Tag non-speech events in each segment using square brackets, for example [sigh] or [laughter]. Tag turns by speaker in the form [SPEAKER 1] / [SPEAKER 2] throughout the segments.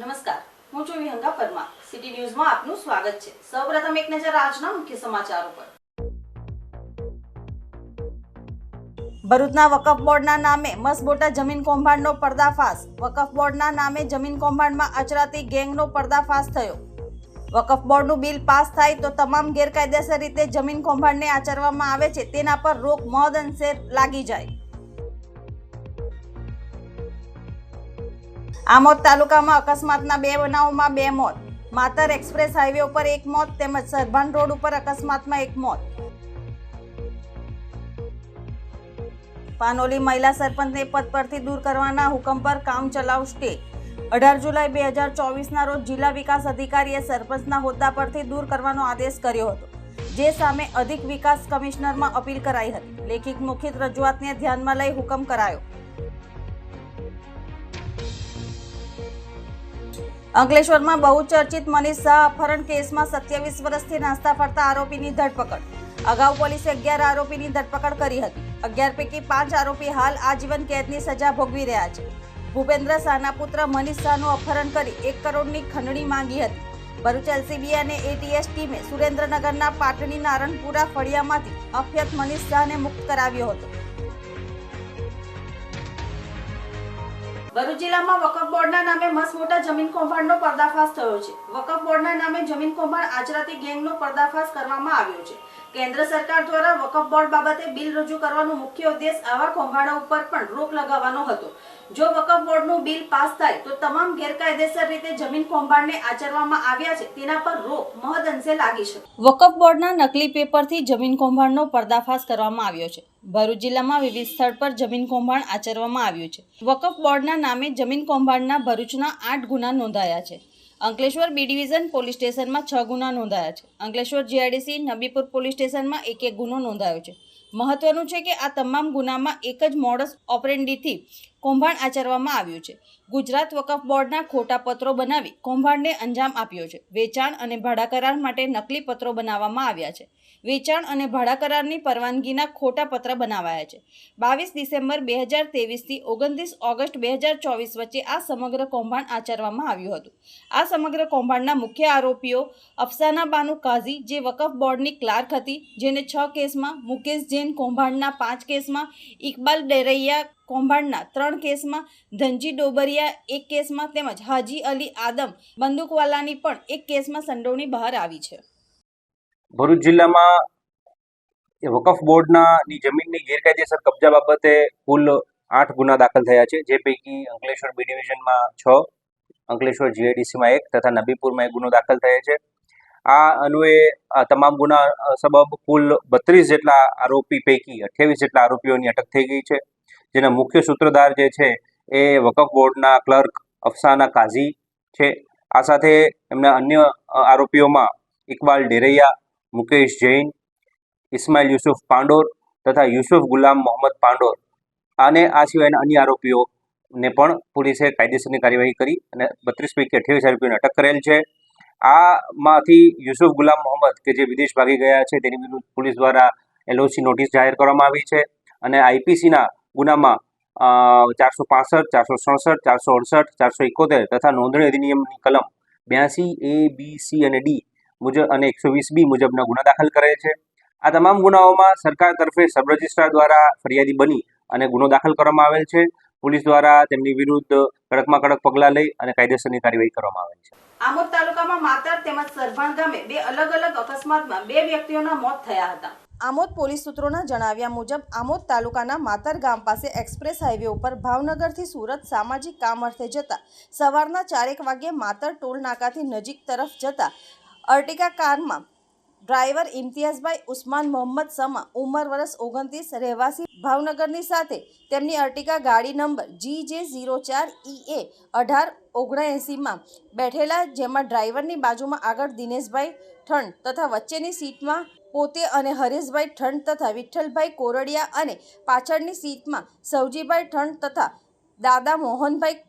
[SPEAKER 1] નમસ્કાર. હું છું વિહંગા પરમાર. સિટી ન્યૂઝમાં આપનું સ્વાગત છે. સૌપ્રથમ એક નજર આજના મુખ્ય સમાચારો પર. ભરૂચના વકફ બોર્ડના નામે મસબોટા જમીન કૌભાંડનો પર્દાફાશ. વકફ બોર્ડના નામે જમીન કૌભાંડમાં આચરાતી ગેંગનો પર્દાફાશ થયો. વકફ બોર્ડનું બિલ પાસ થાય તો તમામ ગેરકાયદેસર રીતે જમીન કૌભાંડને આચરવામાં આવે છે. તેના પર રોક મહદ અંશે લાગી જાય. આમોદ તાલુકામાં અકસ્માતના બે બનાવોમાં બે મોત. માતર એક્સપ્રેસ હાઈવે ઉપર એક મોત તેમજ સરભાન રોડ ઉપર અકસ્માતમાં એક મોત. પાનોલી મહિલા સરપંચને પદ પરથી દૂર કરવાના હુકમ પર કામ ચલાવ સ્ટે અઢાર જુલાઈ બે હજાર ચોવીસના રોજ જિલ્લા વિકાસ અધિકારીએ સરપંચના હોદ્દા પરથી દૂર કરવાનો આદેશ કર્યો હતો, જે સામે અધિક વિકાસ કમિશનરમાં અપીલ કરાઈ હતી. લેખિત મુખિત રજૂઆતને ધ્યાનમાં લઈ હુકમ કરાયો. અંકલેશ્વરમાં બહુચર્ચિત મનીષ શાહ અપહરણ કેસમાં સત્યાવીસ વર્ષથી નાસ્તા ફરતા આરોપીની ધરપકડ. અગાઉ પોલીસે અગિયાર આરોપીની ધરપકડ કરી હતી. અગિયાર પૈકી પાંચ આરોપી હાલ આજીવન કેદની સજા ભોગવી રહ્યા છે. ભૂપેન્દ્ર શાહના પુત્ર મનીષ શાહનું અપહરણ કરી એક કરોડની ખંડણી માંગી હતી. ભરૂચ એલસીબી અને એટીએસ ટીમે સુરેન્દ્રનગરના પાટણી નારણપુરા ફળિયામાંથી અફ્યત મનીષ શાહને મુક્ત કરાવ્યો હતો. ભરૂચ જિલ્લામાં વકફ બોર્ડના નામે મસમોટા જમીન કૌભાંડનો પર્દાફાશ થયો છે. વકફ બોર્ડના નામે જમીન કૌભાંડ આચરાતી ગેંગનો પર્દાફાશ કરવામાં આવ્યો છે. કેન્દ્ર સરકાર દ્વારા વકફ બોર્ડ બાબતે બિલ રજૂ કરવાનો મુખ્ય ઉદ્દેશ આવા કૌભાંડો ઉપર પણ રોક લગાવવાનો હતો. જો વકફ બોર્ડનું બિલ પાસ થાય તો તમામ ગેરકાયદેસર રીતે જમીન કૌભાંડને આચરવામાં આવ્યા છે. તેના પર રોક મહદ અંશે લાગી છે વકફ બોર્ડના નકલી પેપરથી જમીન કૌભાંડનો પર્દાફાશ કરવામાં આવ્યો છે. ભરૂચ જિલ્લામાં વિવિધ સ્થળ પર જમીન કૌભાંડ આચરવામાં આવ્યું છે. વકફ બોર્ડના નામે જમીન કૌભાંડના ભરૂચના આઠ ગુના નોંધાયા છે. અંકલેશ્વર બી ડિવિઝન પોલીસ સ્ટેશનમાં છ ગુના નોંધાયા છે. અંકલેશ્વર જીઆઈડીસી નબીપુર પોલીસ સ્ટેશનમાં એક એક ગુનો નોંધાયો છે. મહત્વનું છે કે આ તમામ ગુનામાં એક જ મોડસ ઓપરેન્ડીથી કૌભાંડ આચરવામાં આવ્યું છે. ગુજરાત વકફ બોર્ડના ખોટા પત્રો બનાવી કૌભાંડને અંજામ આપ્યો છે. વેચાણ અને ભાડા કરાર માટે નકલી પત્રો બનાવવામાં આવ્યા છે. વેચાણ અને ભાડા કરારની પરવાનગીના ખોટા પત્ર બનાવાયા છે. બાવીસ ડિસેમ્બર બે હજાર તેવીસથી ઓગણત્રીસ ઓગસ્ટ બે હજાર ચોવીસ વચ્ચે આ સમગ્ર કૌભાંડ આચરવામાં આવ્યું હતું. આ સમગ્ર કૌભાંડના મુખ્ય આરોપીઓ અફસાના બાનુ કાઝી, જે વકફ બોર્ડની ક્લાર્ક હતી, જેને છ કેસમાં મુકેશ જૈન કૌભાંડના પાંચ કેસમાં ઇકબાલ ડેરૈયા કૌભાંડના ત્રણ કેસમાં ધનજી ડોબરિયા, એક કેસમાં તેમજ હાજી અલી આદમ બંદૂકવાલાની પણ એક કેસમાં સંડોવણી બહાર આવી છે.
[SPEAKER 2] ભરૂચ જિલ્લામાં વકફ બોર્ડના ની જમીનની ગેરકાયદેસર કબજા બાબતે કુલ આઠ ગુના દાખલ થયા છે. જે પૈકી અંકલેશ્વર બી ડિવિઝનમાં છ, અંકલેશ્વર જીઆઈડીસીમાં એક તથા નબીપુરમાં એક ગુનો દાખલ થયો છે. આ અન્વયે તમામ ગુના સબબ કુલ બત્રીસ જેટલા આરોપી પૈકી અઠ્યાવીસ જેટલા આરોપીઓની અટક થઈ ગઈ છે. જેના મુખ્ય સૂત્રધાર જે છે એ વકફ બોર્ડના ક્લર્ક અફસાના કાઝી છે. આ સાથે એમના અન્ય આરોપીઓમાં ઇકબાલ ડેરૈયા, મુકેશ જૈન, ઇસ્માઇલ યુસુફ પાંડોર તથા યુસુફ ગુલામ મોહમ્મદ પાંડોર. અને આ સિવાયના અન્ય આરોપીઓને પણ પોલીસે કાયદેસરની કાર્યવાહી કરી અને બત્રીસ પૈકી અઠ્યાવીસ આરોપીઓને અટક કરેલ છે. આમાંથી યુસુફ ગુલામ મોહમ્મદ, કે જે વિદેશ ભાગી ગયા છે, તેની વિરુદ્ધ પોલીસ દ્વારા એલઓસી નોટિસ જાહેર કરવામાં આવી છે અને આઈપીસીના ગુનામાં ચારસો પાસઠ, ચારસો સડસઠ, ચારસો અડસઠ, ચારસો એકોતેર તથા નોંધણી અધિનિયમની કલમ બ્યાસી એ, બી, સી અને ડી મુજબ અને એકસો વીસ બી મુજબના ગુના દાખલ કરે છે. આ તમામ ગુનાઓમાં સરકાર તરફે સબ રજિસ્ટ્રાર દ્વારા ફરિયાદી બની અને ગુનો દાખલ કરવામાં આવેલ છે. પોલીસ દ્વારા તેમની વિરુદ્ધ કડકમાં કડક પગલાં લઈ અને કાયદેસરની કાર્યવાહી કરવામાં આવેલ છે.
[SPEAKER 1] આમોદ તાલુકામાં માતર તેમજ સરભાણ ગામે બે અલગ અલગ અકસ્માતમાં બે વ્યક્તિઓના મોત થયા હતા. આમોદ પોલીસ સૂત્રોના જણાવ્યા મુજબ, આમોદ તાલુકાના માતર ગામ પાસે એક્સપ્રેસ હાઈવે ઉપર ભાવનગરથી સુરત સામાજિક કામ અર્થે જતા સવારના ચારેક વાગ્યે માતર ટોલ નાકાથી નજીક તરફ જતા અર્ટિકા કારમાં ડ્રાઈવર ઇમ્તિયાઝભાઈ ઉસ્માન મોહમ્મદ સમા ઉંમર વર્ષ ઓગણત્રીસ રહેવાસી ભાવનગરની સાથે તેમની અર્ટિકા ગાડી નંબર જી જે ઝીરો ચાર ઈ એ અઢાર ઓગણએંસીમાં બેઠેલા, જેમાં ડ્રાઈવરની બાજુમાં આગળ દિનેશભાઈ ઠંડ તથા વચ્ચેની સીટમાં પોતે અને હરેશભાઈ ઠંડ તથા વિઠ્ઠલભાઈ કોરડિયા અને પાછળની સીટમાં સવજીભાઈ ઠંડ તથા દાદા મોહનભાઈ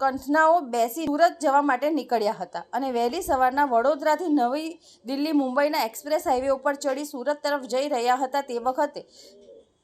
[SPEAKER 1] કંઠનાઓ બેસી સુરત જવા માટે નીકળ્યા હતા અને વહેલી સવારના વડોદરાથી નવી દિલ્હી મુંબઈના એક્સપ્રેસ હાઈવે ઉપર ચડી સુરત તરફ જઈ રહ્યા હતા તે વખતે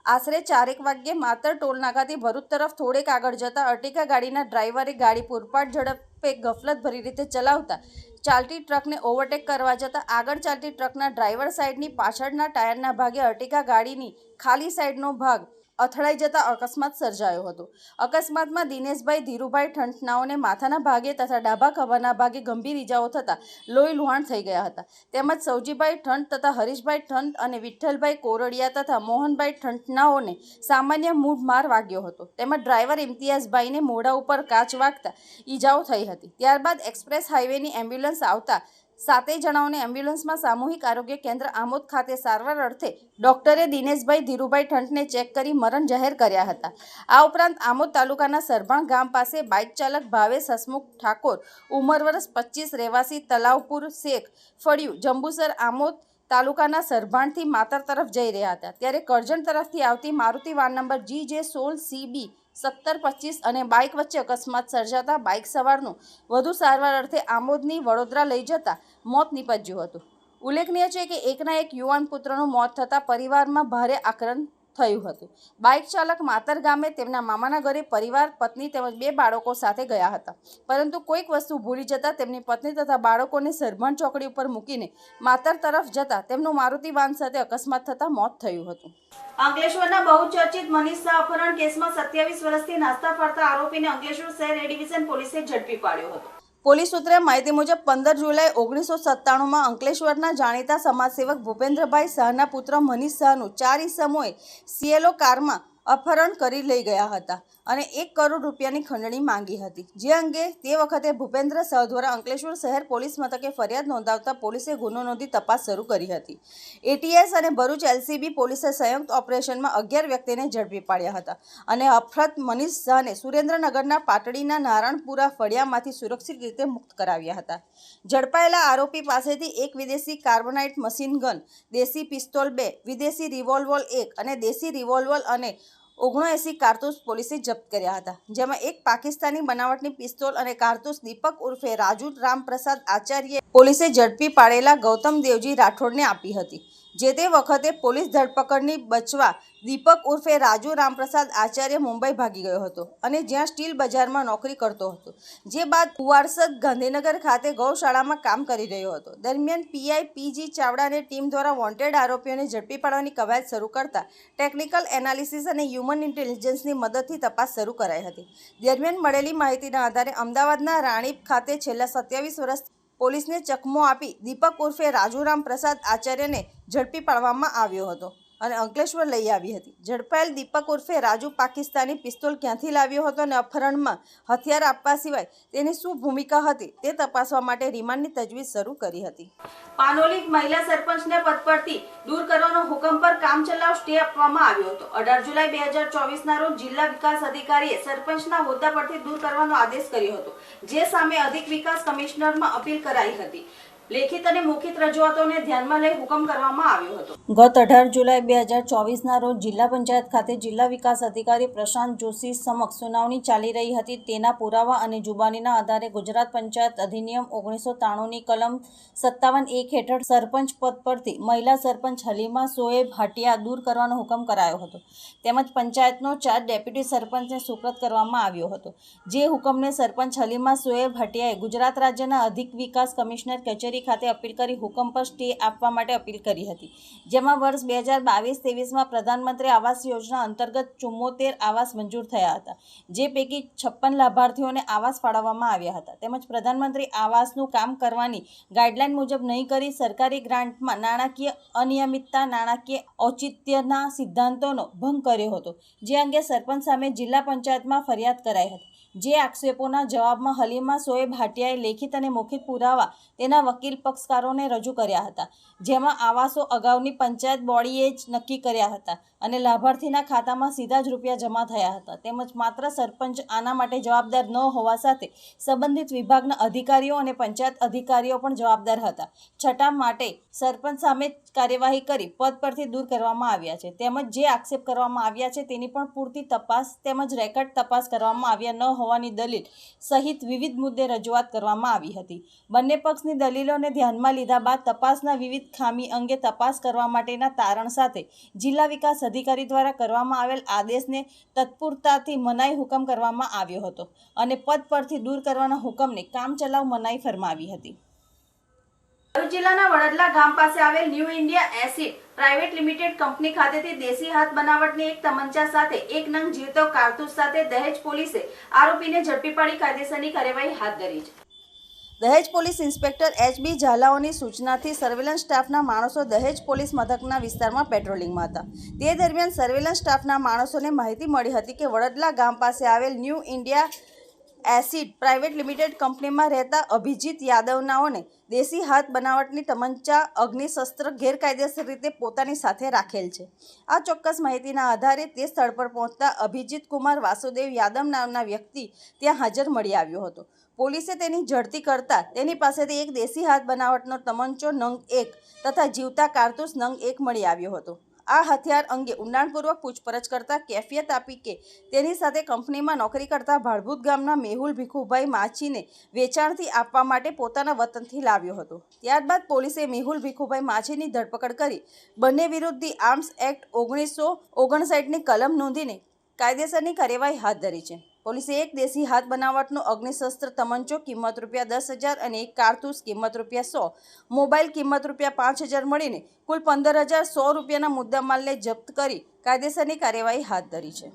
[SPEAKER 1] આશરે ચારેક વાગ્યે માતર ટોલનાકાથી ભરૂચ તરફ થોડેક આગળ જતા અર્ટિકા ગાડીના ડ્રાઈવરે ગાડી પૂરપાટ ઝડપે ગફલત ભરી રીતે ચલાવતા. ચાલતી ટ્રકને ઓવરટેક કરવા જતાં આગળ ચાલતી ટ્રકના ડ્રાઈવર સાઈડની પાછળના ટાયરના ભાગે અર્ટિકા ગાડીની ખાલી સાઈડનો ભાગ અથડાઈ જતા અકસ્માત સર્જાયો હતો. અકસ્માતમાં દિનેશભાઈ ધીરુભાઈ ઠંઠનાઓને માથાના ભાગે તથા ડાબા ખભાના ભાગે ગંભીર ઇજાઓ થતાં લોહી લુહાણ થઈ ગયા હતા. તેમજ સૌજીભાઈ ઠંઠ તથા હરીશભાઈ ઠંઠ અને વિઠ્ઠલભાઈ કોરડિયા તથા મોહનભાઈ ઠંઠનાઓને સામાન્ય મૂળ માર વાગ્યો હતો. તેમજ ડ્રાઈવર ઇમ્તિયાઝભાઈને મોઢા ઉપર કાચ વાગતા ઈજાઓ થઈ હતી. ત્યારબાદ એક્સપ્રેસ હાઈવેની એમ્બ્યુલન્સ આવતા સાતેય જણાઓને એમ્બ્યુલન્સમાં સામૂહિક આરોગ્ય કેન્દ્ર આમોદ ખાતે સારવાર અર્થે ડોક્ટરે દિનેશભાઈ ધીરુભાઈ ઠંઠને ચેક કરી મરણ જાહેર કર્યા હતા. આ ઉપરાંત આમોદ તાલુકાના સરભાણ ગામ પાસે બાઇક ચાલક ભાવેશ હસમુખ ઠાકોર, ઉંમર વર્ષ પચીસ, રહેવાસી તલાવપુર શેખ ફળિયું, જંબુસર આમોદ તાલુકાના સરભાણથી માતર તરફ જઈ રહ્યા હતા. ત્યારે કરજણ તરફથી આવતી મારુતિ વાન નંબર જી જે સોળ સીબી સત્તર, પચીસ અને બાઇક વચ્ચે અકસ્માત સર્જાતા બાઇક સવારનું વધુ સારવાર અર્થે આમોદની વડોદરા લઈ જતા મોત નીપજ્યું હતું. ઉલ્લેખનીય છે કે એકના એક યુવાન પુત્રનું મોત થતાં પરિવારમાં ભારે આક્રંદ થયું હતું. બાઇક ચાલક માતર ગામે તેમના મામાના ઘરે પરિવાર, પત્ની તેમજ બે બાળકો સાથે ગયા હતા. પરંતુ કોઈક વસ્તુ ભૂલી જતાં તેમની પત્ની તથા બાળકોને સરભણ ચોકડી ઉપર મૂકીને માતર તરફ જતા તેમનું મારુતિ વાન સાથે અકસ્માત થતાં મોત થયું હતું. અંકલેશ્વરના બહુચર્ચિત મનીષ અપહરણ કેસમાં સત્યાવીસ વર્ષથી નાસ્તા ફરતા આરોપીને અંકલેશ્વર શહેર એ ડિવિઝન પોલીસે ઝડપી પાડ્યો હતો. પોલીસ સૂત્રે માહિતી મુજબ પંદર જુલાઈ ઓગણીસો સત્તાણુંમાં અંકલેશ્વરના જાણીતા સમાજસેવક ભૂપેન્દ્રભાઈ શાહના પુત્ર મનીષ શાહનું ચાર ઈસમોએ સીએલઓ કારમાં અપહરણ કરી લઈ ગયા હતા અને એક કરોડ રૂપિયાની ખંડણી માંગી હતી. જે અંગે તે વખતે ભૂપેન્દ્ર શાહ દ્વારા અંકલેશ્વર શહેર પોલીસ મથકે ફરિયાદ નોંધાવતા પોલીસે ગુનો નોંધી તપાસ શરૂ કરી હતી. એટીએસ અને ભરૂચ એલસીબી પોલીસે સંયુક્ત ઓપરેશનમાં અગિયાર વ્યક્તિને ઝડપી પાડ્યા હતા અને અફરત મનીષ શાહને સુરેન્દ્રનગરના પાટડીના નારણપુરા ફળિયામાંથી સુરક્ષિત રીતે મુક્ત કરાવ્યા હતા. ઝડપાયેલા આરોપી પાસેથી એક વિદેશી કાર્બોનાઇટ મશીન ગન, દેશી પિસ્તોલ બે, વિદેશી રિવોલ્વર એક અને દેશી રિવોલ્વર અને ઓગણએંસી કારતૂસ પોલીસે જપ્ત કર્યા હતા, જેમાં એક પાકિસ્તાની બનાવટની પિસ્તોલ અને કારતૂસ દીપક ઉર્ફે રાજુ રામપ્રસાદ આચાર્ય પોલીસે ઝડપી પાડેલા ગૌતમ દેવજી રાઠોડને આપી હતી. જે તે વખતે પોલીસ ધરપકડની બચવા દીપક ઉર્ફે રાજુ રામપ્રસાદ આચાર્ય મુંબઈ ભાગી ગયો હતો અને જ્યાં સ્ટીલ બજારમાં નોકરી કરતો હતો, જે બાદ કુવારસદ ગાંધીનગર ખાતે ગૌશાળામાં કામ કરી રહ્યો હતો. દરમિયાન પીઆઈ પીજી ચાવડાની ટીમ દ્વારા વોન્ટેડ આરોપીઓને ઝડપી પાડવાની કવાયત શરૂ કરતા ટેકનિકલ એનાલિસિસ અને હ્યુમન ઇન્ટેલિજન્સની મદદથી તપાસ શરૂ કરાઈ હતી. દરમિયાન મળેલી માહિતીના આધારે અમદાવાદના રાણીપ ખાતે છેલ્લા સત્યાવીસ વર્ષ પોલીસને ચકમો આપી દીપક ઉર્ફે રાજુરામ પ્રસાદ આચાર્યને ઝડપી પાડવામાં આવ્યો હતો. અને અંકલેશ્વર લઈ આવી હતી. ઝડપાયેલ દીપક ઉર્ફે રાજુ પાકિસ્તાની પિસ્તોલ ક્યાંથી લાવ્યો હતો અને અપહરણમાં હથિયાર આપવા સિવાય તેની શું ભૂમિકા હતી તે તપાસવા માટે રિમાન્ડની તજવીજ શરૂ કરી હતી. પાનોલી મહિલા સરપંચને પદ પરથી દૂર કરવાનો હુકમ પર કામચલાઉ સ્ટે આપવામાં આવ્યો હતો. અઢાર જુલાઈ બે હજાર ચોવીસના રોજ જિલ્લા વિકાસ અધિકારીએ સરપંચના હોદ્દા પરથી દૂર કરવાનો આદેશ કર્યો હતો, જે સામે અધિક વિકાસ કમિશનરમાં અપીલ કરાઈ હતી. ગત અઢાર જુલાઈ બે હજાર ચોવીસના રોજ જિલ્લા પંચાયત ખાતે જિલ્લા વિકાસ અધિકારી પ્રશાંત જોશી સમક્ષ સુનાવણી ચાલી રહી હતી. તેના પુરાવા અને જુબાનીના આધારે ગુજરાત પંચાયત અધિનિયમ ઓગણીસો ત્રાણુંની કલમ સત્તાવન એક હેઠળ સરપંચ પદ પરથી મહિલા સરપંચ હલીમા સોએબ હાટિયા દૂર કરવાનો હુકમ કરાયો હતો. તેમજ પંચાયતનો ચાર્જ ડેપ્યુટી સરપંચને સુપ્રત કરવામાં આવ્યો હતો. જે હુકમને સરપંચ હલીમા સોએબ હટિયાએ ગુજરાત રાજ્યના અધિક વિકાસ કમિશનર કચેરી ખાતે અપીલ કરી, હુકમ પર સ્ટે આપવા માટે અપીલ કરી હતી. જેમાં વર્ષ બે હજાર બાવીસ ત્રેવીસમાં પ્રધાનમંત્રી આવાસ યોજના અંતર્ગત ચુમ્મોતેર આવાસ મંજૂર થયા હતા, જે પૈકી છપ્પન લાભાર્થીઓને આવાસ ફાળવવામાં આવ્યા હતા. તેમજ પ્રધાનમંત્રી આવાસનું કામ કરવાની ગાઈડલાઈન મુજબ નહીં કરી સરકારી ગ્રાન્ટમાં નાણાકીય અનિયમિતતા, નાણાકીય ઔચિત્યના સિદ્ધાંતોનો ભંગ કર્યો હતો, જે અંગે સરપંચ સામે જિલ્લા પંચાયતમાં ફરિયાદ કરાઈ હતી. જે આક્ષેપોના જવાબમાં હલીમા સોએબ હાટિયાએ લેખિત અને મૌખિક પુરાવા તેના વકીલ પક્ષકારોને રજૂ કર્યા હતા, જેમાં આવાસો અગાઉની પંચાયત બોડીએ જ નક્કી કર્યા હતા અને લાભાર્થીના ખાતામાં સીધા જ રૂપિયા જમા થયા હતા. તેમજ માત્ર સરપંચ આના માટે જવાબદાર ન હોવા સાથે સંબંધિત વિભાગના અધિકારીઓ અને પંચાયત અધિકારીઓ પણ જવાબદાર હતા. છઠ્ઠા માટે સરપંચ સામે કાર્યવાહી કરી પદ પરથી દૂર કરવામાં આવ્યા છે. તેમજ જે આક્ષેપ કરવામાં આવ્યા છે તેની પણ પૂરતી તપાસ તેમજ રેકર્ડ તપાસ કરવામાં આવ્યા ન હોવાની દલીલ સહિત વિવિધ મુદ્દે રજૂઆત કરવામાં આવી હતી. બંને પક્ષની દલીલોને ધ્યાનમાં લીધા બાદ તપાસના વિવિધ ખામી અંગે તપાસ કરવા માટેના તારણ સાથે જિલ્લા વિકાસ અધિકારી દ્વારા કરવામાં આવેલ આદેશને તત્પુરતાથી મનાઈ હુકમ કરવામાં આવ્યો હતો અને પદ પરથી દૂર કરવાના હુકમને કામચલાઉ મનાઈ ફરમાવી હતી. જિલ્લાના વડદલા ગામ પાસે આવેલ new India acid private limited company ખાતેથી દેશી હાથ બનાવટની એક તમંચા સાથે એક નંગ જીવતો કારતૂસ સાથે દહેજ પોલીસે આરોપીને ઝડપી પાડી કાયદેસરની કાર્યવાહી હાથ ધરી છે. Dahej police inspector H B ઝાલાઓની સૂચનાથી સર્વેલન્સ સ્ટાફના માણસો દહેજ પોલીસ મથકના વિસ્તારમાં પેટ્રોલિંગમાં હતા. તે દરમિયાન સર્વેલન્સ સ્ટાફના માણસોને માહિતી મળી હતી કે વડદલા ગામ પાસે આવેલ new India acid private limited કંપનીમાં રહેતા અભિજીત યાદવનાઓને દેશી હાથ બનાવટની તમંચા અગ્નિશસ્ત્ર ગેરકાયદેસર રીતે પોતાની સાથે રાખેલ છે. આ ચોક્કસ માહિતીના આધારે તે સ્થળ પર પહોંચતા અભિજીત કુમાર વાસુદેવ યાદવ નામના વ્યક્તિ ત્યાં હાજર મળી આવ્યો હતો. પોલીસે તેની ઝડપી કરતા તેની પાસેથી એક દેશી હાથ બનાવટનો તમંચો નંગ એક તથા જીવતા કારતૂસ નંગ એક મળી આવ્યો હતો. આ હથિયાર અંગે ઊંડાણપૂર્વક પૂછપરછ કરતા કેફિયત આપી કે તેની સાથે કંપનીમાં નોકરી કરતા ભાડભૂત ગામના મેહુલ ભીખુભાઈ માછીને વેચાણથી આપવા માટે પોતાના વતનથી લાવ્યો હતો. ત્યારબાદ પોલીસે મેહુલ ભીખુભાઈ માછીની ધરપકડ કરી બંને વિરુદ્ધ આર્મ્સ એક્ટ ઓગણીસો ઓગણસાઠની કલમ નોંધીને કાયદેસરની કાર્યવાહી હાથ ધરી છે. પોલીસે એક દેશી હાથ બનાવટનો અગ્નિશસ્ત્ર તમંચો, કિંમત રૂપિયા દસ હજાર અને એક કારતૂસ, કિંમત રૂપિયા સો. મોબાઈલ કિંમત રૂપિયા પાંચ હજાર મળીને કુલ પંદર હજાર સો રૂપિયાના મુદ્દામાલને જપ્ત કરી કાયદેસરની કાર્યવાહી હાથ ધરી છે.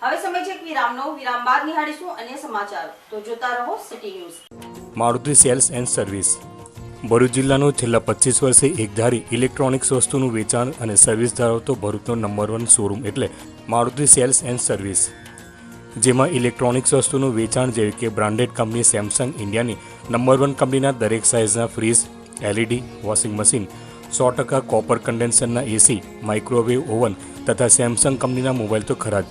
[SPEAKER 1] હવે સમય છે વિરામનો. વિરામ બાદ નિહાળીશું અન્ય સમાચાર. તો જોતા રહો city news.
[SPEAKER 3] Maruti sales and service. Bharuch જિલ્લાનું છેલ્લા પચીસ વર્ષે એકધારી ઇલેક્ટ્રોનિક્સ વસ્તુનું વેચાણ અને સર્વિસ ધરાવતો ભરૂચનો નંબર વન શોરૂમ એટલે મારુતિ સેલ્સ એન્ડ સર્વિસ. જેમાં ઇલેક્ટ્રોનિક્સ વસ્તુનું વેચાણ જેવી કે બ્રાન્ડેડ કંપની સેમસંગ ઇન્ડિયાની નંબર વન કંપનીના દરેક સાઇઝના ફ્રીજ એલઈડી વોશિંગ મશીન સો ટકા કોપર કન્ડેન્સરના એસી માઇક્રોવેવ ઓવન તથા સેમસંગ કંપનીના મોબાઈલ તો ખરા જ.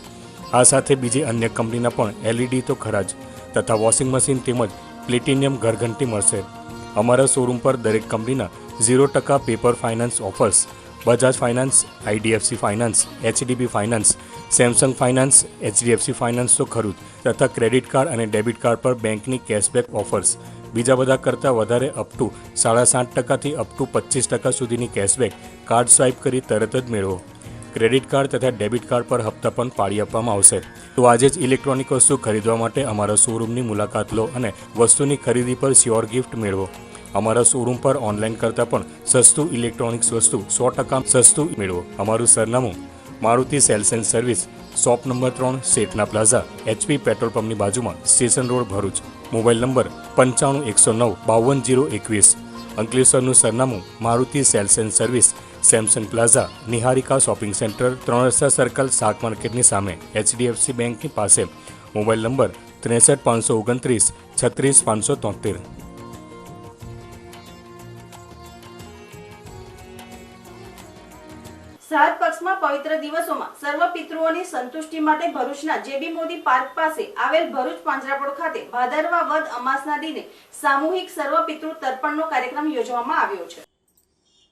[SPEAKER 3] આ સાથે બીજી અન્ય કંપનીના પણ એલઈડી તો ખરા જ તથા વોશિંગ મશીન તેમજ પ્લેટિનિયમ ઘરઘંટી મળશે. અમારા શોરૂમ પર દરેક કંપનીના ઝીરો ટકા paper finance offers Bajaj finance IDFC finance HDB finance Samsung finance HDFC finance તો ખરું તથા ક્રેડિટ કાર્ડ અને ડેબિટ કાર્ડ પર બેંકની કેશબેક ઓફર્સ બીજા બધા કરતાં વધારે અપ ટુ સાડા સાત ટકાથી અપ ટુ પચીસ ટકા સુધીની કેશબેક કાર્ડ સ્વાઇપ કરી તરત જ મેળવો. ક્રેડિટ કાર્ડ તથા ડેબિટ કાર્ડ પર હપ્તા પણ પાડી આપવામાં આવશે. તો આજે જ ઇલેક્ટ્રોનિક વસ્તુ ખરીદવા માટે અમારા શોરૂમની મુલાકાત લો અને વસ્તુની ખરીદી પર શ્યોર ગિફ્ટ મેળવો. અમારા શોરૂમ પર ઓનલાઈન કરતાં પણ સસ્તું ઇલેક્ટ્રોનિક્સ વસ્તુ સો ટકા સસ્તું મેળવો. અમારું સરનામું Maruti sales and service, shop number ત્રણ, શેઠના પ્લાઝા, એચપી પેટ્રોલ પંપની બાજુમાં, station road Bharuch. Mobile number પંચાણું, એકસો નવ, બાવન, જીરો એકવીસ. અંકલેશ્વરનું સરનામું, Maruti sales and service, Samsung plaza, Niharika shopping centre ત્રણ રસ્તા સર્કલ, શાક માર્કેટની સામે, એચડીએફસી બેંકની પાસે. મોબાઈલ નંબર ત્રેસઠ, પાંચસો ઓગણત્રીસ, છત્રીસ, પાંચસો તોતેર.
[SPEAKER 1] શ્રાદ્ધ પક્ષમાં પવિત્ર દિવસોમાં સર્વ પિતૃઓની સંતુષ્ટિ માટે ભરૂચના જેબી મોદી પાર્ક પાસે આવેલ ભરૂચ પાંજરાપોળ ખાતે ભાદરવા વદ અમાસના દિને સામૂહિક સર્વ પિતૃ તર્પણનો કાર્યક્રમ યોજવામાં આવ્યો છે.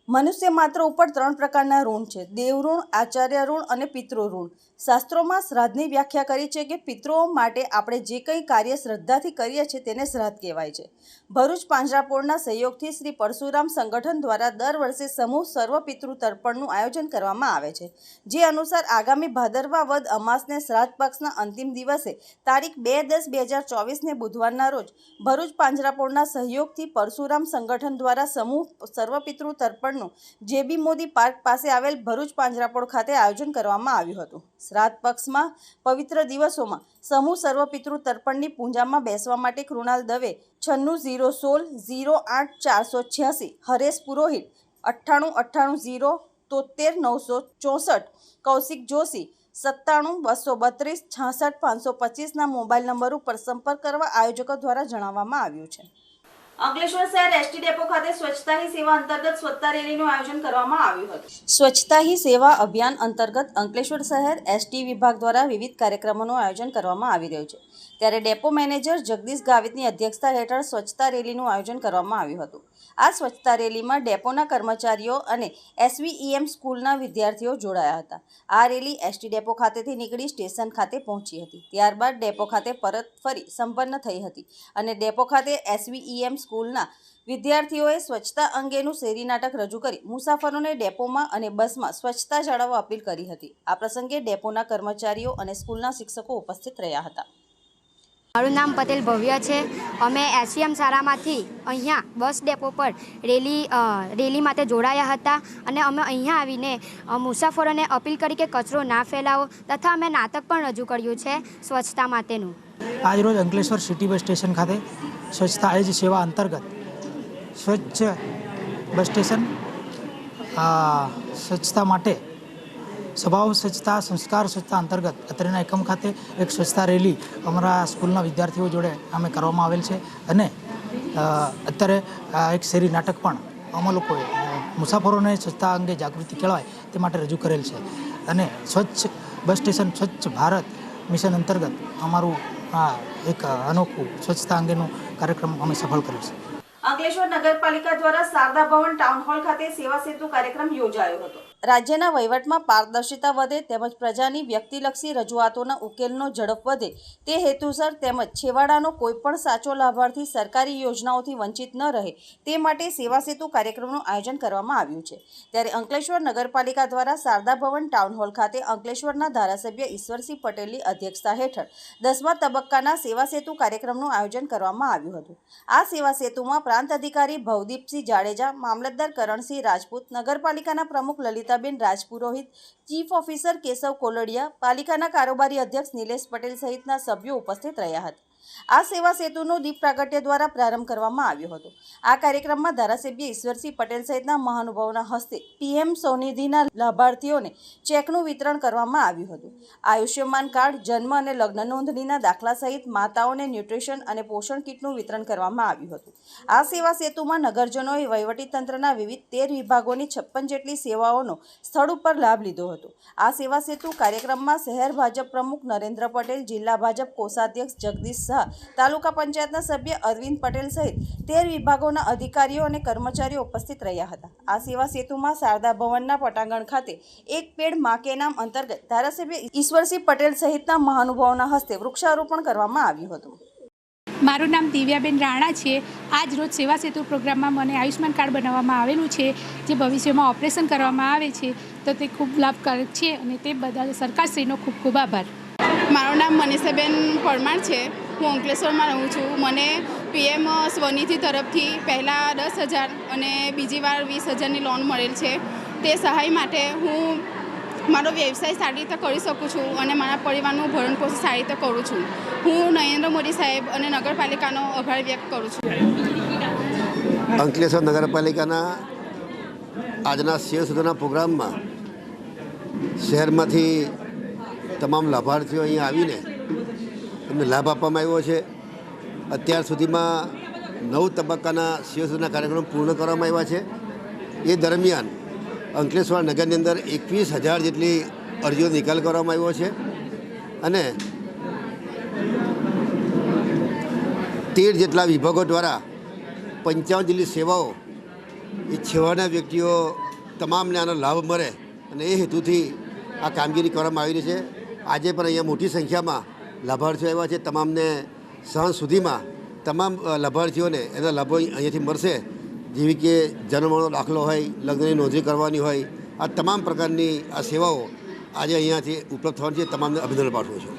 [SPEAKER 1] મનુષ્ય માત્ર ઉપર ત્રણ પ્રકારના ઋણ છે. દેવ ઋણ આચાર્ય ઋણ અને પિતૃ ઋણ. શાસ્ત્રોમાં શ્રાદ્ધની વ્યાખ્યા કરી છે કે પિતૃઓ માટે આપણે જે કંઈ કાર્ય શ્રદ્ધાથી કરીએ છીએ તેને શ્રાદ્ધ કહેવાય છે. ભરૂચ પાંજરાપોળના સહયોગથી શ્રી પરશુરામ સંગઠન દ્વારા દર વર્ષે સમૂહ સર્વ પિતૃ તર્પણનું આયોજન કરવામાં આવે છે. જે અનુસાર આગામી ભાદરવા વદ અમાસને શ્રાદ્ધ પક્ષના અંતિમ દિવસે તારીખ બે દસ બે હજાર ચોવીસને બુધવારના રોજ ભરૂચ પાંજરાપોળના સહયોગથી પરશુરામ સંગઠન દ્વારા સમૂહ સર્વપિતૃ તર્પણનું જેબી મોદી પાર્ક પાસે આવેલ ભરૂચ પાંજરાપોળ ખાતે આયોજન કરવામાં આવ્યું હતું. શ્રાદ્ધ પક્ષમાં પવિત્ર દિવસોમાં સમૂહ સર્વપિતૃ તર્પણની પૂજામાં બેસવા માટે કૃણાલ દવે, છન્નું ઝીરો સોળ ઝીરો આઠ ચારસો છ્યાસી, હરેશ પુરોહિત, અઠ્ઠાણું અઠ્ઠાણું ઝીરો તોતેર નવસો ચોસઠ, કૌશિક જોશી, સત્તાણું બસો બત્રીસ છાસઠ પાંચસો પચીસના મોબાઈલ નંબર ઉપર સંપર્ક કરવા આયોજકો દ્વારા જણાવવામાં આવ્યું છે. અંકલેશ્વર શહેર એસટી ડેપો ખાતે સ્વચ્છતા સેવા અંતર્ગત સ્વચ્છતા રેલીનું આયોજન કરવામાં આવ્યું હતું. સ્વચ્છતા હી સેવા અભિયાન અંતર્ગત અંકલેશ્વર શહેર એસટી વિભાગ દ્વારા વિવિધ કાર્યક્રમોનું આયોજન કરવામાં આવી રહ્યું છે. ત્યારે ડેપો મેનેજર જગદીશ ગાવિતની અધ્યક્ષતા હેઠળ સ્વચ્છતા રેલીનું આયોજન કરવામાં આવ્યું હતું. આ સ્વચ્છતા રેલીમાં ડેપોના કર્મચારીઓ અને એસવીઈએમ સ્કૂલના વિદ્યાર્થીઓ જોડાયા હતા. આ રેલી એસટી ડેપો ખાતેથી નીકળી સ્ટેશન ખાતે પહોંચી હતી. ત્યારબાદ ડેપો ખાતે પરત ફરી સંપન્ન થઈ હતી અને ડેપો ખાતે એસવીઈએમ સ્કૂલના વિદ્યાર્થીઓએ સ્વચ્છતા અંગેનું શેરી નાટક રજૂ કરી મુસાફરોને ડેપોમાં અને બસમાં સ્વચ્છતા જાળવવા અપીલ કરી હતી. આ પ્રસંગે ડેપોના કર્મચારીઓ અને સ્કૂલના શિક્ષકો ઉપસ્થિત રહ્યા હતા.
[SPEAKER 4] મારું નામ પટેલ ભવ્ય છે. અમે એસવીએમ શાળામાંથી અહીંયા બસ ડેપો પર રેલી રેલી માટે જોડાયા હતા અને અમે અહીંયા આવીને મુસાફરોને અપીલ કરી કે કચરો ના ફેલાવો તથા અમે નાટક પણ રજૂ કર્યું છે સ્વચ્છતા માટેનું.
[SPEAKER 5] આજરોજ અંકલેશ્વર સિટી બસ સ્ટેશન ખાતે સ્વચ્છતા એજ સેવા અંતર્ગત સ્વચ્છ બસ સ્ટેશન સ્વચ્છતા માટે સ્વભાવ, સ્વચ્છતા, સંસ્કાર, સ્વચ્છતા અંતર્ગત અત્રેના એકમ ખાતે એક સ્વચ્છતા રેલી અમારા સ્કૂલના વિદ્યાર્થીઓ જોડે અમે કરવામાં આવેલ છે અને અત્યારે એક શેરી નાટક પણ અમે લોકોએ મુસાફરોને સ્વચ્છતા અંગે જાગૃતિ કેળવાય તે માટે રજૂ કરેલ છે. અને સ્વચ્છ બસ સ્ટેશન, સ્વચ્છ ભારત મિશન અંતર્ગત અમારું આ એક અનોખું સ્વચ્છતા અંગેનું કાર્યક્રમ અમે સફળ કર્યો છે.
[SPEAKER 1] અંકલેશ્વર નગરપાલિકા દ્વારા શારદા ભવન ટાઉન હોલ ખાતે સેવા સેતુ કાર્યક્રમ યોજાયો હતો. રાજ્યના વહીવટમાં પારદર્શિતા વધે તેમજ પ્રજાની વ્યક્તિલક્ષી રજૂઆતોના ઉકેલનો ઝડપ વધે તે હેતુસર તેમજ છેવાડાનો કોઈપણ સાચો લાભાર્થી સરકારી યોજનાઓથી વંચિત ન રહે તે માટે સેવા સેતુ કાર્યક્રમનું આયોજન કરવામાં આવ્યું છે. ત્યારે અંકલેશ્વર નગરપાલિકા દ્વારા શારદા ભવન ટાઉન હોલ ખાતે અંકલેશ્વરના ધારાસભ્ય ઈશ્વરસિંહ પટેલની અધ્યક્ષતા હેઠળ દસમા તબક્કાના સેવા સેતુ કાર્યક્રમનું આયોજન કરવામાં આવ્યું હતું. આ સેવા સેતુમાં પ્રાંત અધિકારી ભવદીપસિંહ જાડેજા, મામલતદાર કરણસિંહ રાજપૂત, નગરપાલિકાના પ્રમુખ લલિતાબેન રાજપુરોહિત, ચીફ ઓફિસર કેશવ કોલડિયા, પાલિકાના કારોબારી અધ્યક્ષ નિલેશ પટેલ સહિતના સભ્યો ઉપસ્થિત રહ્યા હતા. આ સેવા સેતુનું દીપ પ્રાગટ્ય દ્વારા પ્રારંભ કરવામાં આવ્યો હતો. આ કાર્યક્રમમાં ધારાસભ્ય ઈશ્વરસિંહ પટેલ સહિતના મહાનુભાવોના હસ્તે પીએમ સ્વનિધિના લાભાર્થીઓને ચેકનું વિતરણ કરવામાં આવ્યું હતું. આયુષ્યમાન કાર્ડ, જન્મ અને લગ્ન નોંધણીના દાખલા સહિત માતાઓને ન્યુટ્રિશન અને પોષણ કીટનું વિતરણ કરવામાં આવ્યું હતું. આ સેવા સેતુમાં નગરજનોએ વહીવટીતંત્રના વિવિધ તેર વિભાગોની છપ્પન જેટલી સેવાઓનો સ્થળ ઉપર લાભ લીધો હતો. આ સેવા સેતુ કાર્યક્રમમાં શહેર ભાજપ પ્રમુખ નરેન્દ્ર પટેલ, જિલ્લા ભાજપ કોષાધ્યક્ષ જગદીશ શાહ તાલુકા પંચાયતના સભ્ય અરવિંદ પટેલ સહિત તેર વિભાગોના અધિકારીઓ અને કર્મચારીઓ ઉપસ્થિત રહ્યા હતા. આ સેવા સેતુમાં શારદા ભવનના પટાંગણ ખાતે એક પેડ મા કે નામ અંતર્ગત ધારાસભ્ય ઈશ્વરસિંહ પટેલ સહિતના મહાનુભાવોના હસ્તે વૃક્ષારોપણ કરવામાં આવ્યું હતું.
[SPEAKER 6] મારું નામ દિવ્યાબેન રાણા છે. આજ રોજ સેવા સેતુ પ્રોગ્રામમાં મને આયુષ્યમાન કાર્ડ બનાવવામાં આવેલું છે જે ભવિષ્યમાં ઓપરેશન કરવામાં આવે છે. તો તે ખૂબ લાભકારક છે અને તે બધા સરકારશ્રીનો ખૂબ ખૂબ આભાર.
[SPEAKER 7] મારું નામ મનીષાબેન પરમાર છે. હું અંકલેશ્વરમાં રહું છું. મને પીએમ સ્વનિધિ તરફથી પહેલાં દસ હજાર અને બીજી વાર વીસ હજારની લોન મળેલ છે. તે સહાય માટે હું મારો વ્યવસાય સારી રીતે કરી શકું છું અને મારા પરિવારનું ભરણ પોષણ સારી રીતે કરું છું. હું નરેન્દ્ર મોદી સાહેબ અને નગરપાલિકાનો આભાર વ્યક્ત કરું છું.
[SPEAKER 8] અંકલેશ્વર નગરપાલિકાના આજના સેવ સુધીના પ્રોગ્રામમાં શહેરમાંથી તમામ લાભાર્થીઓ અહીંયા આવીને એમને લાભ આપવામાં આવ્યો છે. અત્યાર સુધીમાં નવ તબક્કાના શિવસેના કાર્યક્રમ પૂર્ણ કરવામાં આવ્યા છે. એ દરમિયાન અંકલેશ્વર નગરની અંદર એકવીસ હજાર જેટલી અરજીઓ નિકાલ કરવામાં આવ્યો છે અને તેર જેટલા વિભાગો દ્વારા પંચાવન જેટલી સેવાઓ એ છેવાડાના વ્યક્તિઓ તમામને આનો લાભ મળે અને એ હેતુથી આ કામગીરી કરવામાં આવી રહી છે. આજે પણ અહીંયા મોટી સંખ્યામાં લાભાર્થીઓ આવ્યા છે તમામને સાંજ સુધીમાં તમામ લાભાર્થીઓને એના લાભો અહીંયાથી મળશે. જેવી કે જન્મનો દાખલો હોય, લગ્નની નોંધણી કરવાની હોય, આ તમામ પ્રકારની આ સેવાઓ આજે અહીંયાથી ઉપલબ્ધ થવાની છે. તમામને અભિનંદન પાઠવું છું.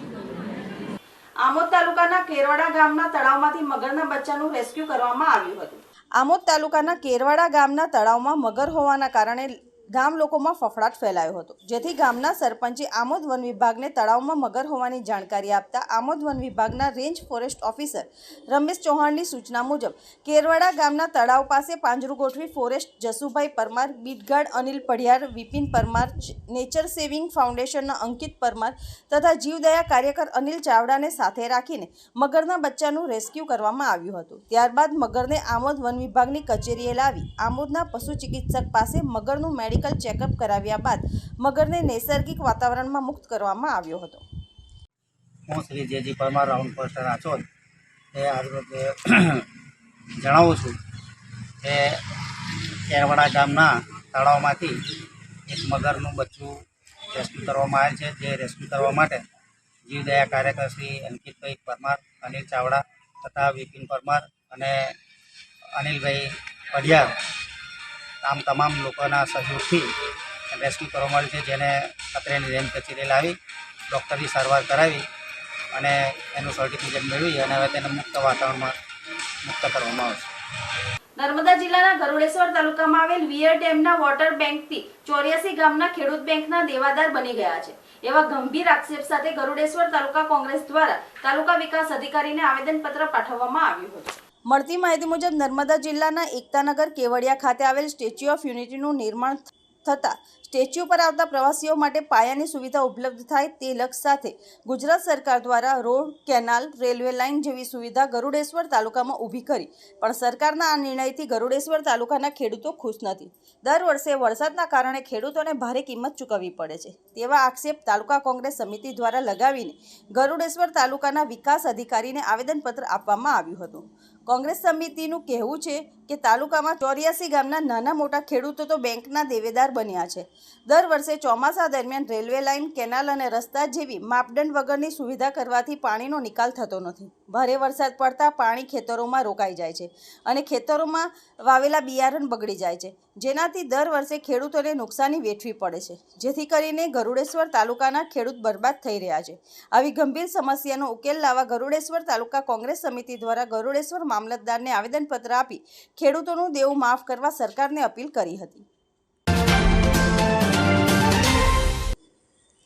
[SPEAKER 1] આમોદ તાલુકાના કેરવાડા ગામના તળાવમાંથી મગરના બચ્ચાનું રેસ્ક્યુ કરવામાં આવ્યું હતું. આમોદ તાલુકાના કેરવાડા ગામના તળાવમાં મગર હોવાના કારણે ગામ લોકોમાં ફફડાટ ફેલાયો હતો. જેથી ગામના સરપંચે આમોદ વન વિભાગને તળાવમાં મગર હોવાની જાણકારી આપતા આમોદ વન વિભાગના રેન્જ ફોરેસ્ટ ઓફિસર રમેશ ચૌહાણની સૂચના મુજબ, કેરવાડા ગામના તળાવ પાસે પાંજરું ગોઠવી forest Jasubhai Parmar beat guard Anil Padhiyar, Vipin Parmar, nature saving ફાઉન્ડેશનના અંકિત પરમાર તથા જીવદયા કાર્યકર અનિલ ચાવડાને સાથે રાખીને મગરના બચ્ચાનું રેસ્ક્યુ કરવામાં આવ્યું હતું. ત્યારબાદ મગરને આમોદ વન વિભાગની કચેરીએ લાવી આમોદના પશુ ચિકિત્સક પાસે મગરનું મેડિકલ ચેકઅપ કરાવ્યા બાદ મગરને નૈસર્ગિક વાતાવરણમાં મુક્ત કરવામાં આવ્યો હતો.
[SPEAKER 9] હું Shri JG Parmar round forester આચોદ. એ આજરોજ [clears throat] જણાવું છું કે કેરવાડા ગામના તળાવમાંથી એક મગરનું બચ્ચું રેસ્ક્યુ કરવામાં આવેલ છે. જે રેસ્ક્યુ કરવા માટે જીવદયા કાર્યકર શ્રી અંકિતભાઈ પરમાર, અનિલ ચાવડા તથા વિપિન પરમાર અને અનિલભાઈ પઢિયાર આમ તમામ લોકોના સહયોગથી રેસ્ક્યુ કરવામાં આવેલ છે, જેને અત્રેની રેન્જ કચેરી લાવી ડૉક્ટરની સારવાર કરાવી અને એનું સર્ટિફિકેટ મેળવી અને હવે તેને મુક્ત વાતાવરણમાં મુક્ત કરવામાં આવશે
[SPEAKER 1] નર્મદા જિલ્લાના ગરુડેશ્વર તાલુકામાં આવેલ વિયર ડેમના વોટર બેંકથી ચોર્યાસી ગામના ખેડૂત બેંકના દેવાદાર બની ગયા છે. એવા ગંભીર આક્ષેપ સાથે ગરુડેશ્વર તાલુકા કોંગ્રેસ દ્વારા તાલુકા વિકાસ અધિકારીને આવેદનપત્ર પાઠવવામાં આવ્યું હતું. મળતી માહિતી મુજબ નર્મદા જિલ્લાના એકતાનગર કેવડિયા ખાતે આવેલ સ્ટેચ્યુ ઓફ યુનિટીનું નિર્માણ થતાં સ્ટેચ્યુ પર આવતા પ્રવાસીઓ માટે પાયાની સુવિધા ઉપલબ્ધ થાય તે લક્ષ્ય સાથે ગુજરાત સરકાર દ્વારા રોડ, કેનાલ, રેલવે લાઇન જેવી સુવિધા ગરુડેશ્વર તાલુકામાં ઊભી કરી. પણ સરકારના આ નિર્ણયથી ગરુડેશ્વર તાલુકાના ખેડૂતો ખુશ નથી. દર વર્ષે વરસાદના કારણે ખેડૂતોને ભારે કિંમત ચૂકવવી પડે છે. તેવા આક્ષેપ તાલુકા કોંગ્રેસ સમિતિ દ્વારા લગાવીને ગરુડેશ્વર તાલુકાના વિકાસ અધિકારીને આવેદનપત્ર આપવામાં આવ્યું હતું. કોંગ્રેસ સમિતિનું કહેવું છે કે તાલુકામાં ચોર્યાસી ગામના નાના મોટા ખેડૂતો તો બેંકના દેવેદાર બન્યા છે. દર વર્ષે ચોમાસા દરમિયાન રેલવે લાઇન, કેનાલ અને રસ્તા જેવી માપદંડ વગરની સુવિધા કરવાથી પાણીનો નિકાલ થતો નથી. ભારે વરસાદ પડતા પાણી ખેતરોમાં રોકાઈ જાય છે અને ખેતરોમાં વાવેલા બિયારણ બગડી જાય છે. જેનાથી દર વર્ષે ખેડૂતોને નુકસાની વેઠવી પડે છે. જેથી કરીને ગરુડેશ્વર તાલુકાના ખેડૂત બરબાદ થઈ રહ્યા છે. આવી ગંભીર સમસ્યાનો ઉકેલ લાવવા ગરુડેશ્વર તાલુકા કોંગ્રેસ સમિતિ દ્વારા ગરુડેશ્વર મામલતદારને આવેદનપત્ર આપી ખેડૂતોનું દેવું માફ કરવા સરકારને અપીલ કરી હતી.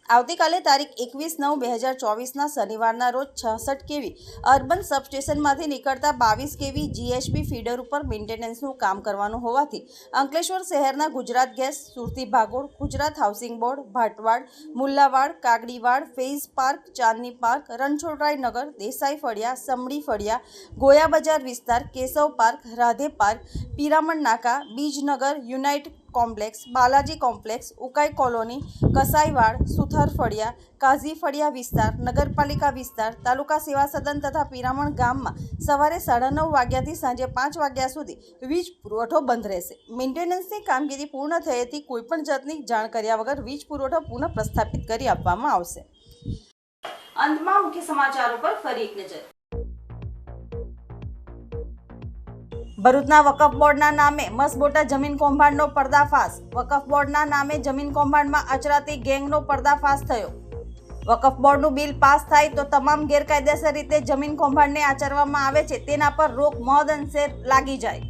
[SPEAKER 1] આવતીકાલે તારીખ એકવીસ નવ બે હજાર ચોવીસના શનિવારના રોજ છસઠ કેવી અર્બન સબસ્ટેશનમાંથી નીકળતા બાવીસ કેવી જીએચબી ફીડર ઉપર મેન્ટેનન્સનું કામ કરવાનું હોવાથી અંકલેશ્વર શહેરના ગુજરાત ગેસ, સુરતી ભાગોળ, Gujarat housing board, Bhatwad, Mullawad, Kagdiwad, phase park, Chandni park Ranchhodrai Nagar Desai ફળિયા, સમડી ફળિયા, Goya બજાર વિસ્તાર, કેશવ પાર્ક, રાધે પાર્ક, પિરામણ નાકા, Bijnagar, unite complex, Balaji complex, Ukai colony Kasaiwad સુથાર ફળિયા, કાઝી ફળિયા વિસ્તાર, નગરપાલિકા વિસ્તાર, તાલુકા સેવા સદન તથા પિરામણ ગામમાં સવારે સાડા નવ વાગ્યાથી સાંજે પાંચ વાગ્યા સુધી વીજ પુરવઠો બંધ રહેશે. મેન્ટેનન્સની કામગીરી પૂર્ણ થયેથી કોઈપણ જાતની જાણ કર્યા વગર વીજ પુરવઠો પુનઃ પ્રસ્થાપિત કરી આપવામાં આવશે. અંતમાં મુખ્ય સમાચારો પર ફરી એક નજર. ભરૂચના વકફ બોર્ડના નામે મસબોટા જમીન કૌભાંડનો પર્દાફાશ. વકફ બોર્ડના નામે જમીન કૌભાંડમાં આચરાતી ગેંગનો પર્દાફાશ થયો. વકફ બોર્ડનું બિલ પાસ થાય તો તમામ ગેરકાયદેસર રીતે જમીન કૌભાંડને આચરવામાં આવે છે, તેના પર રોક મોદ અંશે લાગી જાય.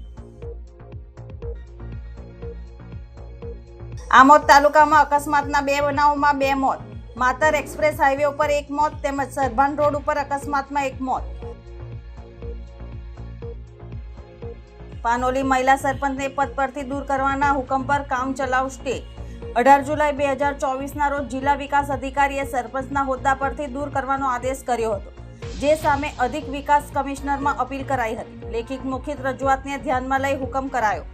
[SPEAKER 1] આમોદ તાલુકામાં અકસ્માતના બે બનાવોમાં બે મોત. માતર એક્સપ્રેસ હાઈવે ઉપર એક મોત તેમજ સરભાન રોડ ઉપર અકસ્માતમાં એક મોત. પાનોલી મહિલા સરપંચને પદ પરથી દૂર કરવાના હુકમ પર કામ ચલાવ સ્ટે અઢાર જુલાઈ બે હજાર ચોવીસના રોજ જિલ્લા વિકાસ અધિકારીએ સરપંચના હોદ્દા પરથી દૂર કરવાનો આદેશ કર્યો હતો, જે સામે અધિક વિકાસ કમિશનરમાં અપીલ કરાઈ હતી. લેખિત મુખિત રજૂઆતને ધ્યાનમાં લઈ હુકમ કરાયો.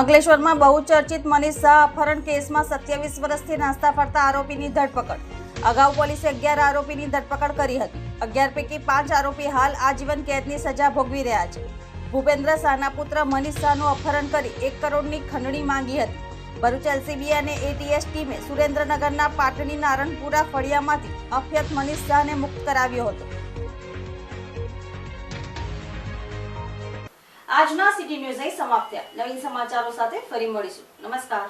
[SPEAKER 1] અંકલેશ્વરમાં બહુચર્ચિત મનીષ શાહ અપહરણ કેસમાં સત્યાવીસ વર્ષથી નાસ્તા ફરતા આરોપીની ધરપકડ. અગાઉ પોલીસે અગિયાર આરોપીની ધરપકડ કરી હતી. અગિયાર પૈકી પાંચ આરોપી હાલ આજીવન કેદની સજા ભોગવી રહ્યા છે. ભૂપેન્દ્ર શાહના પુત્ર મનીષ શાહનું અપહરણ કરી એક કરોડની ખંડણી માંગી હતી. ભરૂચ એલસીબી અને એટીએસ ટીમે સુરેન્દ્રનગરના પાટણી નારણપુરા ફળિયામાંથી અફિયત મનીષ શાહને મુક્ત કરાવ્યો હતો. આજના સિટી ન્યૂઝ અહીં સમાપ્ત થયા. નવીન સમાચારો સાથે ફરી મળીશું. નમસ્કાર.